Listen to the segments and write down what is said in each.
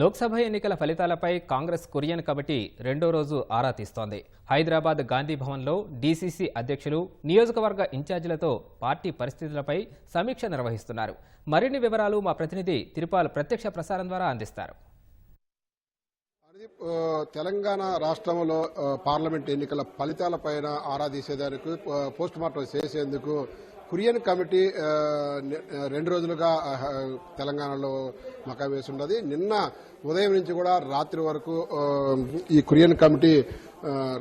లోక్సభ ఎన్నికల ఫలితాలపై Congress Korean committee రెండో రోజు ఆరా తీస్తోంది. హైదరాబాద్ గాంధీ భవన్లో డీసీసీ అధ్యక్షులు నియోజకవర్గ ఇన్ఛార్జీలతో పార్టీ పరిస్థితులపై సమీక్ష నిర్వహిస్తున్నారు. మరిన్ని వివరాలు మా ప్రతినిధి తిరుపాల్ ప్రత్యక్ష ప్రసారం ద్వారా అందిస్తారు. తెలంగాణ రాష్ట్రంలో పార్లమెంట్ ఎన్నికల ఫలితాలపైన ఆరా తీసేదానికి పోస్ట్ మార్టం చేసేందుకు కురియన్ కమిటీ రెండు రోజులుగా తెలంగాణలో మకా వేసి ఉన్నది నిన్న ఉదయం నుంచి కూడా రాత్రి వరకు ఈ కురియన్ కమిటీ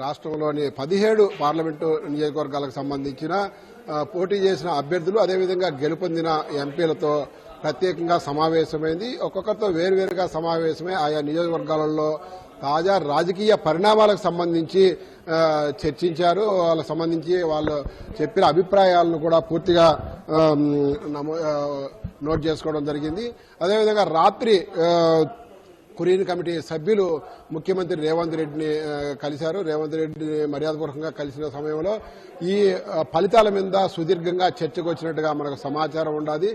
రాష్ట్రంలోని పదిహేడు పార్లమెంటు నియోజకవర్గాలకు సంబంధించిన పోటీ చేసిన అభ్యర్థులు అదేవిధంగా గెలుపొందిన ఎంపీలతో ప్రత్యేకంగా సమావేశమైంది. ఒక్కొక్కరితో వేరువేరుగా సమావేశమై ఆయా నియోజకవర్గాలలో తాజా రాజకీయ పరిణామాలకు సంబంధించి చర్చించారు. వాళ్ళకి సంబంధించి వాళ్ళు చెప్పిన అభిప్రాయాలను కూడా పూర్తిగా నమో- నోట్ చేసుకోవడం జరిగింది. అదేవిధంగా రాత్రి కురియన్ కమిటీ సభ్యులు ముఖ్యమంత్రి రేవంత్ రెడ్డిని కలిశారు. రేవంత్ రెడ్డిని మర్యాదపూర్వకంగా కలిసిన సమయంలో ఈ ఫలితాల మీద సుదీర్ఘంగా చర్చకు వచ్చినట్టుగా మనకు సమాచారం ఉండాలి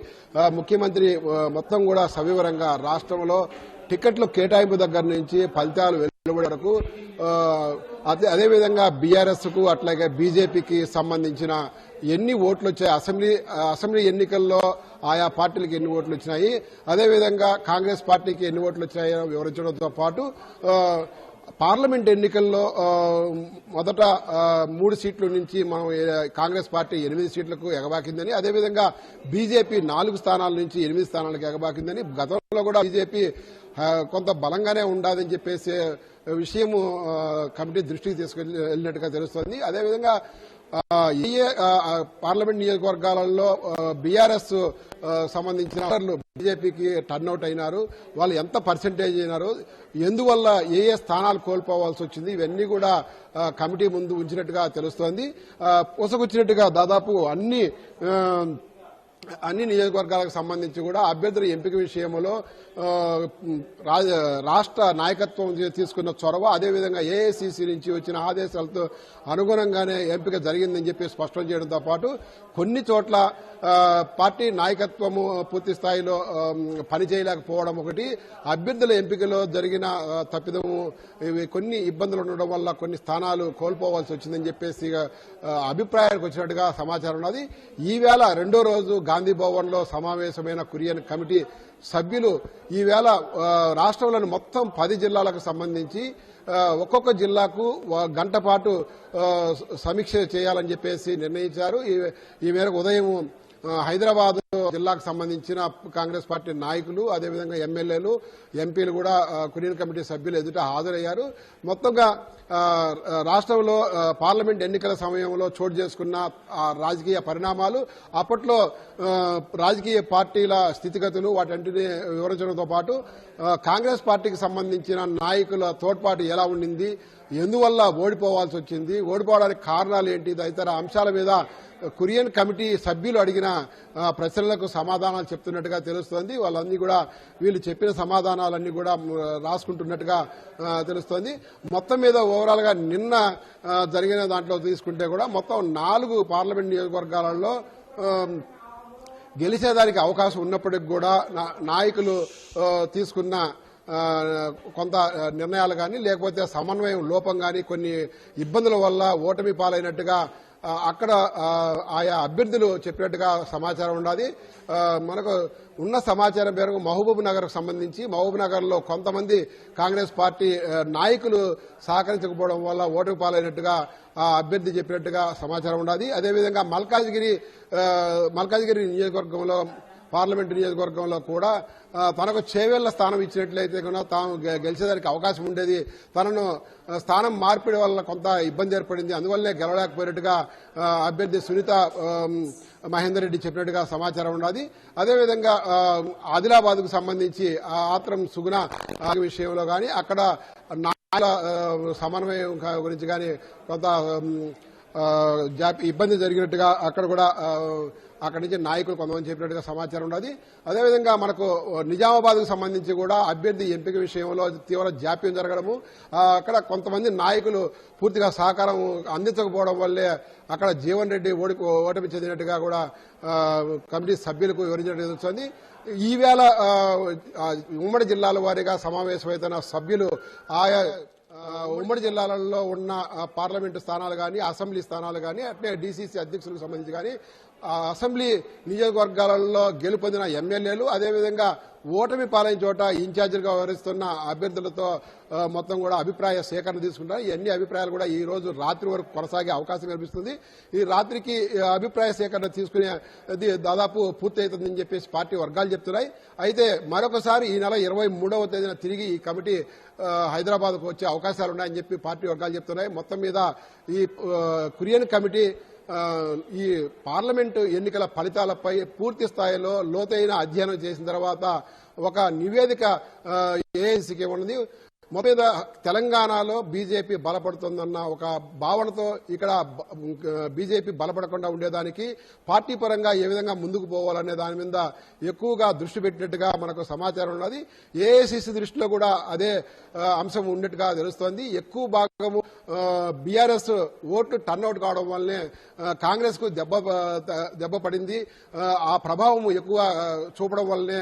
ముఖ్యమంత్రి మొత్తం కూడా సవివరంగా రాష్ట్రంలో టికెట్ల కేటాయింపు దగ్గర నుంచి ఫలితాలు వెలువడే వరకు అదే అదేవిధంగా బీఆర్ఎస్కు అట్లాగే బీజేపీకి సంబంధించిన ఎన్ని ఓట్లు వచ్చాయి అసెంబ్లీ అసెంబ్లీ ఎన్నికల్లో ఆయా పార్టీలకు ఎన్ని ఓట్లు వచ్చినాయి అదేవిధంగా కాంగ్రెస్ పార్టీకి ఎన్ని ఓట్లు వచ్చాయో వివరించడంతో పాటు పార్లమెంట్ ఎన్నికల్లో మొదట మూడు సీట్ల నుంచి మనం కాంగ్రెస్ పార్టీ ఎనిమిది సీట్లకు ఎగబాకిందని అదేవిధంగా బీజేపీ నాలుగు స్థానాల నుంచి ఎనిమిది స్థానాలకు ఎగబాకిందని గతంలో కూడా బీజేపీ కొంత బలంగానే ఉండాలని చెప్పేసి విషయము కమిటీ దృష్టికి తీసుకెళ్ళినట్టుగా వెళ్ళినట్టుగా తెలుస్తోంది. అదేవిధంగా ఏ పార్లమెంట్ నియోజకవర్గాలలో బీఆర్ఎస్ సంబంధించిన బీజేపీకి టర్న్అవుట్ అయినారు. వాళ్ళు ఎంత పర్సెంటేజ్ అయినారు? ఎందువల్ల ఏ ఏ స్థానాలు కోల్పోవాల్సి వచ్చింది? ఇవన్నీ కూడా కమిటీ ముందు ఉంచినట్టుగా తెలుస్తోంది. ఆ, దాదాపు అన్ని అన్ని నియోజకవర్గాలకు సంబంధించి కూడా అభ్యర్థుల ఎంపిక విషయంలో రా- రాష్ట్ర నాయకత్వం తీసుకున్న చొరవ అదేవిధంగా ఏఐసిసి నుంచి వచ్చిన ఆదేశాలతో అనుగుణంగానే ఎంపిక జరిగిందని చెప్పి స్పష్టం చేయడంతో పాటు కొన్ని చోట్ల పార్టీ నాయకత్వము పూర్తి స్థాయిలో పనిచేయలేకపోవడం ఒకటి అభ్యర్థుల ఎంపికలో జరిగిన తప్పిదము కొన్ని ఇబ్బందులు ఉండడం వల్ల కొన్ని స్థానాలు కోల్పోవాల్సి వచ్చిందని చెప్పేసి అభిప్రాయానికి వచ్చినట్టుగా సమాచారం ఉన్నది. ఈవేళ రెండో రోజు గాంధీ భవన్లో సమావేశమైన కురియన్ కమిటీ సభ్యులు ఈవేళ రాష్ట్రంలోని మొత్తం పది జిల్లాలకు సంబంధించి ఒక్కొక్క జిల్లాకు గంట పాటు సమీక్ష చేయాలని చెప్పేసి నిర్ణయించారు. ఈ- ఈ మేరకు ఉదయం హైదరాబాద్ జిల్లాకు సంబంధించిన కాంగ్రెస్ పార్టీ నాయకులు అదేవిధంగా ఎమ్మెల్యేలు ఎంపీలు కూడా కురియన్ కమిటీ సభ్యులు ఎదుట హాజరయ్యారు. మొత్తంగా రాష్ట్రంలో పార్లమెంట్ ఎన్నికల సమయంలో చోటు చేసుకున్న రాజకీయ పరిణామాలు అప్పట్లో రాజకీయ పార్టీల స్థితిగతులు వాటన్నిటిని వివరించడంతో పాటు కాంగ్రెస్ పార్టీకి సంబంధించిన నాయకుల తోడ్పాటు ఎలా ఉండింది ఎందువల్ల ఓడిపోవాల్సి వచ్చింది? ఓడిపోవడానికి కారణాలు ఏంటి? తదితర అంశాల మీద కురియన్ కమిటీ సభ్యులు అడిగిన ప్రశ్నలకు సమాధానాలు చెప్తున్నట్టుగా తెలుస్తోంది. వాళ్ళన్నీ కూడా వీళ్ళు చెప్పిన సమాధానాలన్నీ కూడా రాసుకుంటున్నట్టుగా తెలుస్తోంది. మొత్తం మీద ఓవరాల్గా నిన్న జరిగిన దాంట్లో తీసుకుంటే కూడా మొత్తం నాలుగు పార్లమెంట్ నియోజకవర్గాలలో గెలిచేదానికి అవకాశం ఉన్నప్పటికి కూడా నా- నాయకులు తీసుకున్న కొంత నిర్ణయాలు కానీ లేకపోతే సమన్వయం లోపం కానీ కొన్ని ఇబ్బందుల వల్ల ఓటమి పాలైనట్టుగా అక్కడ ఆయా అభ్యర్థులు చెప్పినట్టుగా సమాచారం ఉండాలి మనకు ఉన్న సమాచారం మేరకు మహబూబ్ నగర్ సంబంధించి మహబూబ్ నగర్లో కొంతమంది కాంగ్రెస్ పార్టీ నాయకులు సహకరించకపోవడం వల్ల ఓటమి పాలైనట్టుగా ఆ అభ్యర్థి చెప్పినట్టుగా సమాచారం ఉండాలి అదేవిధంగా మల్కాజ్గిరి మల్కాజ్గిరి నియోజకవర్గంలో పార్లమెంటు నియోజకవర్గంలో కూడా తనకు చేవేళ్ళ స్థానం ఇచ్చినట్లయితే కనుక తాను గె- గెలిచేదానికి అవకాశం ఉండేది. తనను స్థానం మార్పిడి వల్ల కొంత ఇబ్బంది ఏర్పడింది. అందువల్లే గెలవలేకపోయినట్టుగా అభ్యర్థి సునీత మహేందర్ రెడ్డి చెప్పినట్టుగా సమాచారం ఉన్నది. అదేవిధంగా ఆదిలాబాద్కు సంబంధించి ఆ ఆత్రం సుగుణ విషయంలో కానీ అక్కడ నాయకుల సమన్వయం గురించి కానీ కొంత ఇబ్బంది జరిగినట్టుగా అక్కడ కూడా అక్కడి నుంచి నాయకులు కొంతమంది చెప్పినట్టుగా సమాచారం ఉన్నది అదేవిధంగా మనకు నిజామాబాద్కు సంబంధించి కూడా అభ్యర్థి ఎంపిక విషయంలో తీవ్ర జాప్యం జరగడము అక్కడ కొంతమంది నాయకులు పూర్తిగా సహకారం అందించకపోవడం వల్లే అక్కడ జీవన్ రెడ్డి ఓడి ఓటమి చెందినట్టుగా కూడా కమిటీ సభ్యులకు వివరించినట్టు జరుగుతుంది. ఈవేళ ఉమ్మడి జిల్లాల వారీగా సమావేశమైతున్న సభ్యులు ఆయా ఉమ్మడి జిల్లాలలో ఉన్న పార్లమెంటు స్థానాలు కానీ అసెంబ్లీ స్థానాలు కానీ అట్లే డీసీసీ అధ్యక్షులకు సంబంధించి కానీ అసెంబ్లీ నియోజకవర్గాలలో గెలుపొందిన ఎమ్మెల్యేలు అదేవిధంగా ఓటమి పాలైన చోట ఇన్ఛార్జిగా వ్యవహరిస్తున్న అభ్యర్థులతో మొత్తం కూడా అభిప్రాయ సేకరణ తీసుకుంటారు. ఇవన్నీ అన్ని అభిప్రాయాలు కూడా ఈ రోజు రాత్రి వరకు కొనసాగే అవకాశం కనిపిస్తుంది ఈ రాత్రికి అభిప్రాయ సేకరణ తీసుకునేది దాదాపు పూర్తి అవుతుందని చెప్పేసి పార్టీ వర్గాలు చెప్తున్నాయి. అయితే మరొకసారి ఈ నెల ఇరవై మూడవ తేదీన తిరిగి ఈ కమిటీ హైదరాబాద్కు వచ్చే అవకాశాలు ఉన్నాయని చెప్పి పార్టీ వర్గాలు చెప్తున్నాయి. మొత్తం మీద ఈ కురియన్ కమిటీ ఈ పార్లమెంటు ఎన్నికల ఫలితాలపై పూర్తి స్థాయిలో లోతైన అధ్యయనం చేసిన తర్వాత ఒక నివేదిక ఏఐసికి ఉన్నది. మీద తెలంగాణలో బీజేపీ బలపడుతుందన్న ఒక భావనతో ఇక్కడ బీజేపీ బలపడకుండా ఉండేదానికి పార్టీ పరంగా ఏ విధంగా ముందుకు పోవాలనే దాని మీద ఎక్కువగా దృష్టి పెట్టినట్టుగా మనకు సమాచారం ఉన్నది. ఏఐసిసి దృష్టిలో కూడా అదే అంశం ఉన్నట్టుగా తెలుస్తోంది. ఎక్కువ భాగము బీఆర్ఎస్ ఓట్లు టర్న్అవుట్ కావడం వల్లనే కాంగ్రెస్కు దెబ్బ దెబ్బ పడింది. ఆ, ప్రభావం ఎక్కువ చూపడం వల్లనే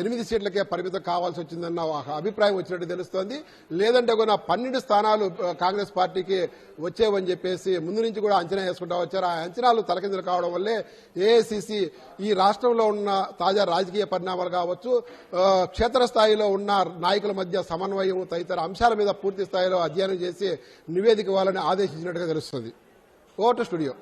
ఎనిమిది సీట్లకే పరిమితం కావాల్సి వచ్చిందన్న ఒక అభిప్రాయం వచ్చినట్టు తెలుస్తోంది. లేదంటే కూడా పన్నెండు స్థానాలు కాంగ్రెస్ పార్టీకి వచ్చేవని చెప్పేసి ముందు నుంచి కూడా అంచనా వేసుకుంటా వచ్చారు. ఆ అంచనాలు తలకిందులు కావడం వల్లే ఏఐసిసి ఈ రాష్ట్రంలో ఉన్న తాజా రాజకీయ పరిణామాలు కావచ్చు క్షేత్రస్థాయిలో ఉన్న నాయకుల మధ్య సమన్వయం తదితర అంశాల మీద పూర్తి స్థాయిలో అధ్యయనం చేసి నివేదిక ఇవ్వాలని ఆదేశించినట్టుగా తెలుస్తుంది. ఓటు స్టూడియో.